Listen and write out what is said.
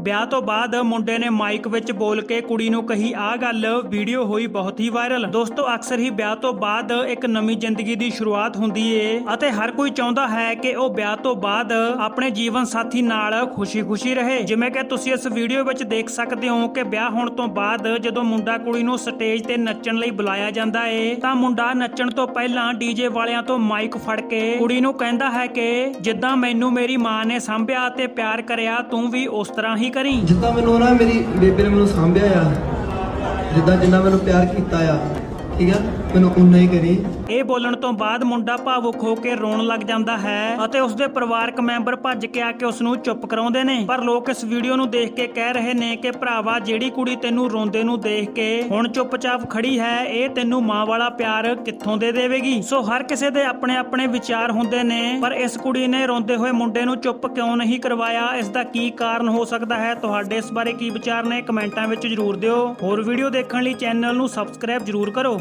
ਵਿਆਹ ਤੋਂ ਬਾਅਦ ਮੁੰਡੇ ਨੇ ਮਾਈਕ ਵਿੱਚ ਬੋਲ ਕੇ ਕੁੜੀ ਨੂੰ ਕਹੀ ਆ ਗੱਲ ਵੀਡੀਓ ਹੋਈ ਬਹੁਤ ਹੀ ਵਾਇਰਲ। ਦੋਸਤੋ, ਅਕਸਰ ਹੀ ਵਿਆਹ ਤੋਂ ਬਾਅਦ ਇੱਕ ਨਵੀਂ ਜ਼ਿੰਦਗੀ ਦੀ ਸ਼ੁਰੂਆਤ ਹੁੰਦੀ ਏ ਅਤੇ ਹਰ ਕੋਈ ਚਾਹੁੰਦਾ ਹੈ ਕਿ ਉਹ ਵਿਆਹ ਤੋਂ ਬਾਅਦ ਆਪਣੇ ਜੀਵਨ ਸਾਥੀ ਨਾਲ ਖੁਸ਼ੀ-ਖੁਸ਼ੀ ਰਹੇ। ਜਿਵੇਂ ਕਿ ਤੁਸੀਂ ਇਸ ਵੀਡੀਓ ਵਿੱਚ ਦੇਖ ਸਕਦੇ ਹੋ ਕਿ ਵਿਆਹ ਹੋਣ ਤੋਂ ਬਾਅਦ ਜਦੋਂ ਮੁੰਡਾ ਕੁੜੀ ਨੂੰ ਸਟੇਜ ਤੇ ਨੱਚਣ ਲਈ ਬੁਲਾਇਆ ਜਾਂਦਾ ਏ, ਤਾਂ ਮੁੰਡਾ ਨੱਚਣ ਤੋਂ ਪਹਿਲਾਂ ਡੀਜੇ ਵਾਲਿਆਂ ਤੋਂ ਮਾਈਕ ਫੜ ਕੇ ਕੁੜੀ ਨੂੰ ਕਹਿੰਦਾ ਹੈ ਕਿ, ਜਿੱਦਾਂ ਮੈਨੂੰ ਮੇਰੀ ਮਾਂ ਨੇ ਸਾਂਭਿਆ ਤੇ ਪਿਆਰ ਕਰਿਆ, ਤੂੰ ਵੀ ਉਸ ਤਰ੍ਹਾਂ ਹੀ ਕਰੀ? ਜਿੱਦਾਂ ਮੈਨੂੰ ਨਾ ਮੇਰੀ ਬੇਬੇ ਨੇ ਮੈਨੂੰ ਸਾਂਭਿਆ ਆ, ਜਿੱਦਾਂ ਜਿੰਨਾ ਮੈਨੂੰ ਪਿਆਰ ਕੀਤਾ ਆ। ਠੀਕ ਆ? ਮੈਨੂੰ ਉਨਾ ਹੀ ਕਰੀ। ਇਹ ਬੋਲਣ ਤੋਂ ਬਾਅਦ ਮੁੰਡਾ ਭਾਵੁਕ ਹੋ ਕੇ ਰੋਣ ਲੱਗ ਜਾਂਦਾ ਹੈ ਅਤੇ ਉਸਦੇ ਪਰਿਵਾਰਕ ਮੈਂਬਰ ਭੱਜ ਕੇ ਆ ਕੇ ਉਸ ਨੂੰ ਚੁੱਪ ਕਰਾਉਂਦੇ ਨੇ। ਪਰ ਲੋਕ ਇਸ ਵੀਡੀਓ ਨੂੰ ਦੇਖ ਕੇ ਕਹਿ ਰਹੇ ਨੇ ਕਿ ਭਰਾਵਾ, ਜਿਹੜੀ ਕੁੜੀ ਤੈਨੂੰ ਰੋਂਦੇ ਨੂੰ ਦੇਖ ਕੇ ਹੁਣ ਚੁੱਪਚਾਪ ਖੜੀ ਹੈ, ਇਹ ਤੈਨੂੰ ਮਾਂ ਵਾਲਾ ਪਿਆਰ ਕਿੱਥੋਂ ਦੇ ਦੇਵੇਗੀ? ਸੋ ਹਰ ਕਿਸੇ ਦੇ ਆਪਣੇ ਆਪਣੇ ਵਿਚਾਰ ਹੁੰਦੇ ਨੇ, ਪਰ ਇਸ ਕੁੜੀ ਨੇ ਰੋਂਦੇ ਹੋਏ ਮੁੰਡੇ ਨੂੰ ਚੁੱਪ ਕਿਉਂ ਨਹੀਂ ਕਰਵਾਇਆ? ਇਸ ਦਾ ਕੀ ਕਾਰਨ ਹੋ ਸਕਦਾ ਹੈ? ਤੁਹਾਡੇ ਇਸ ਬਾਰੇ ਕੀ ਵਿਚਾਰ ਨੇ? ਕਮੈਂਟਾਂ ਵਿੱਚ ਜਰੂਰ ਦਿਓ। ਹੋਰ ਵੀਡੀਓ ਦੇਖਣ ਲਈ ਚੈਨਲ ਨੂੰ ਸਬਸਕ੍ਰਾਈਬ ਜਰੂਰ ਕਰੋ।